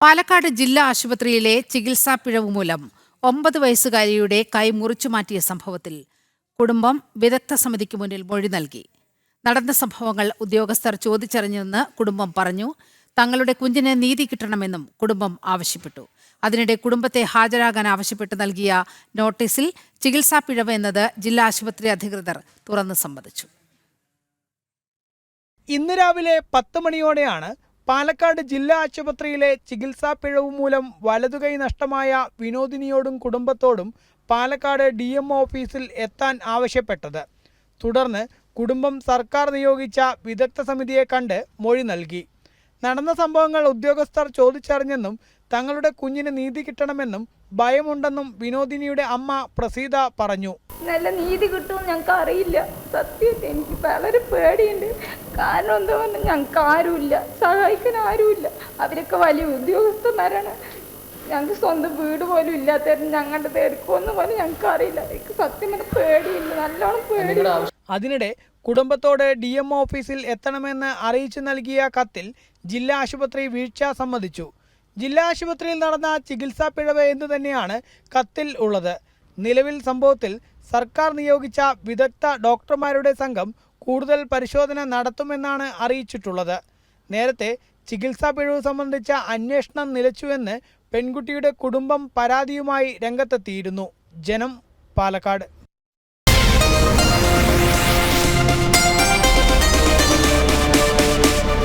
പാലക്കാട് ജില്ലാ ആശുപത്രിയിലെ ചികിത്സാ പിഴവ് മൂലം ഒമ്പത് വയസ്സുകാരിയുടെ കൈ മുറിച്ചു മാറ്റിയ സംഭവത്തിൽ കുടുംബം വിദഗ്ധ സമിതിക്ക് മുന്നിൽ മൊഴി നൽകി. നടന്ന സംഭവങ്ങൾ ഉദ്യോഗസ്ഥർ ചോദിച്ചറിഞ്ഞെന്ന് കുടുംബം പറഞ്ഞു. തങ്ങളുടെ കുഞ്ഞിന് നീതി കിട്ടണമെന്നും കുടുംബം ആവശ്യപ്പെട്ടു. അതിനിടെ കുടുംബത്തെ ഹാജരാകാൻ ആവശ്യപ്പെട്ട് നൽകിയ നോട്ടീസിൽ ചികിത്സാ പിഴവ് എന്നത് ജില്ലാ ആശുപത്രി അധികൃതർ തുറന്ന് സമ്മതിച്ചു. ഇന്ന് രാവിലെ പത്ത് മണിയോടെയാണ് പാലക്കാട് ജില്ലാ ആശുപത്രിയിലെ ചികിത്സാ പിഴവ് മൂലം വലതുകൈ നഷ്ടമായ വിനോദിനിയോടും കുടുംബത്തോടും പാലക്കാട് ഡി എം ഓഫീസിൽ എത്താൻ ആവശ്യപ്പെട്ടത്. തുടർന്ന് കുടുംബം സർക്കാർ നിയോഗിച്ച വിദഗ്ധ സമിതിയെ കണ്ട് മൊഴി നൽകി. നടന്ന സംഭവങ്ങൾ ഉദ്യോഗസ്ഥർ ചോദിച്ചറിഞ്ഞെന്നും തങ്ങളുടെ കുഞ്ഞിന് നീതി കിട്ടണമെന്നും ഭയമുണ്ടെന്നും വിനോദിനിയുടെ അമ്മ പ്രസീത പറഞ്ഞു. നല്ല നീതി കിട്ടുമെന്ന് ഞങ്ങൾക്ക് അറിയില്ല സത്യമായിട്ട് എനിക്ക് വളരെ പേടിയുണ്ട്. കാരണം എന്താ പറഞ്ഞാൽ ഞങ്ങൾക്ക് ആരുമില്ല. സഹായിക്കാൻ ആരുമില്ല. അവരൊക്കെ വലിയ ഉദ്യോഗസ്ഥന്മാരാണ്. ഞങ്ങൾക്ക് സ്വന്തം വീട് പോലും ഇല്ലാത്തവരും ഞങ്ങളുടെ തേടിക്കുമെന്ന് പോലും ഞങ്ങൾക്ക് അറിയില്ല എനിക്ക് സത്യം പറഞ്ഞാൽ പേടിയില്ല നല്ലോണം പേടി അതിനിടെ കുടുംബത്തോട് ഡി എം ഓഫീസിൽ എത്തണമെന്ന് അറിയിച്ചു നൽകിയ കത്തിൽ ജില്ലാ ആശുപത്രി വീഴ്ച സമ്മതിച്ചു. ജില്ലാ ആശുപത്രിയിൽ നടന്ന ചികിത്സാ പിഴവ് എന്ന് തന്നെയാണ് കത്തിൽ ഉള്ളത്. നിലവിൽ സംഭവത്തിൽ സർക്കാർ നിയോഗിച്ച വിദഗ്ധ ഡോക്ടർമാരുടെ സംഘം കൂടുതൽ പരിശോധന നടത്തുമെന്നാണ് അറിയിച്ചിട്ടുള്ളത്. നേരത്തെ ചികിത്സാ പിഴവ് സംബന്ധിച്ച അന്വേഷണം നിലച്ചുവെന്ന് പെൺകുട്ടിയുടെ കുടുംബം പരാതിയുമായി രംഗത്തെത്തിയിരുന്നു. ജനം പാലക്കാട്.